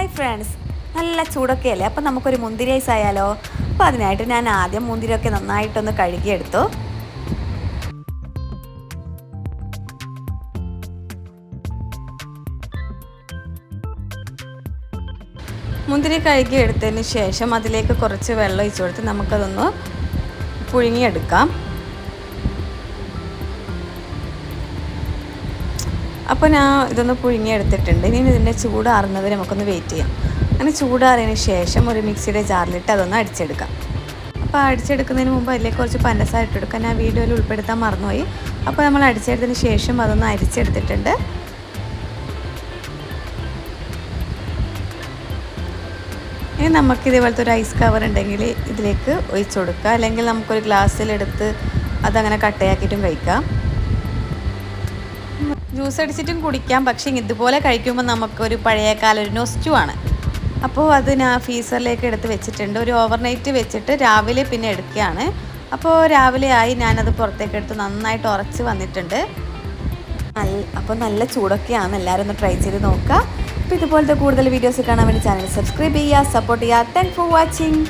Hi friends നല്ല ചൂടൊക്കെ അല്ലേ അപ്പം നമുക്കൊരു മുന്തിരി ഐസ് ആയാലോ? അപ്പോൾ അതിനായിട്ട് ഞാൻ ആദ്യം മുന്തിരിയൊക്കെ നന്നായിട്ടൊന്ന് കഴുകിയെടുത്തു. മുന്തിരി കഴുകി എടുത്തതിന് ശേഷം അതിലേക്ക് കുറച്ച് വെള്ളം ഒഴിച്ചു കൊടുത്ത് നമുക്കതൊന്ന് പുഴുങ്ങിയെടുക്കാം. അപ്പോൾ ഞാൻ ഇതൊന്ന് പുഴുങ്ങിയെടുത്തിട്ടുണ്ട്. ഇനി ഇതിന്റെ ചൂടാറുന്നത് നമുക്കൊന്ന് വെയിറ്റ് ചെയ്യാം. അങ്ങനെ ചൂടാറിയതിന് ശേഷം ഒരു മിക്സിയുടെ ജാറിലിട്ട് അതൊന്ന് അടിച്ചെടുക്കാം. അപ്പോൾ അടിച്ചെടുക്കുന്നതിന് മുമ്പ് അതിലേക്ക് കുറച്ച് പഞ്ചസാര ഇട്ടെടുക്കാൻ ഞാൻ വീഡിയോയിൽ ഉൾപ്പെടുത്താൻ മറന്നുപോയി. അപ്പോൾ നമ്മൾ അടിച്ചെടുത്തതിന് ശേഷം അതൊന്ന് അരിച്ചെടുത്തിട്ടുണ്ട്. ഇനി നമുക്ക് ഇതേപോലത്തെ ഒരു ഐസ് കവർ ഉണ്ടെങ്കിൽ ഇതിലേക്ക് ഒഴിച്ചു കൊടുക്കുക അല്ലെങ്കിൽ നമുക്കൊരു ഗ്ലാസ്സിലെടുത്ത് അതങ്ങനെ കട്ടയാക്കിയിട്ടും കഴിക്കാം. ജ്യൂസ് അടിച്ചിട്ടും കുടിക്കാം. പക്ഷേ ഇതുപോലെ കഴിക്കുമ്പോൾ നമുക്കൊരു പഴയ കാലം ഒരു നൊസ്റ്റു ആണ്. അപ്പോൾ അത് ഞാൻ ഫീസറിലേക്ക് എടുത്ത് വെച്ചിട്ടുണ്ട്. ഒരു ഓവർനൈറ്റ് വെച്ചിട്ട് രാവിലെ പിന്നെ എടുക്കുകയാണ്. അപ്പോൾ രാവിലെ ആയി ഞാനത് പുറത്തേക്ക് എടുത്ത് നന്നായിട്ട് ഉറച്ച് വന്നിട്ടുണ്ട്. നല്ല അപ്പോൾ നല്ല ചൂടൊക്കെയാണ്. എല്ലാവരും ഒന്ന് ട്രൈ ചെയ്ത് നോക്കുക. അപ്പോൾ ഇതുപോലത്തെ കൂടുതൽ വീഡിയോസ് കാണാൻ വേണ്ടി ചാനൽ സബ്സ്ക്രൈബ് ചെയ്യുക സപ്പോർട്ട് ചെയ്യുക. Thank for watching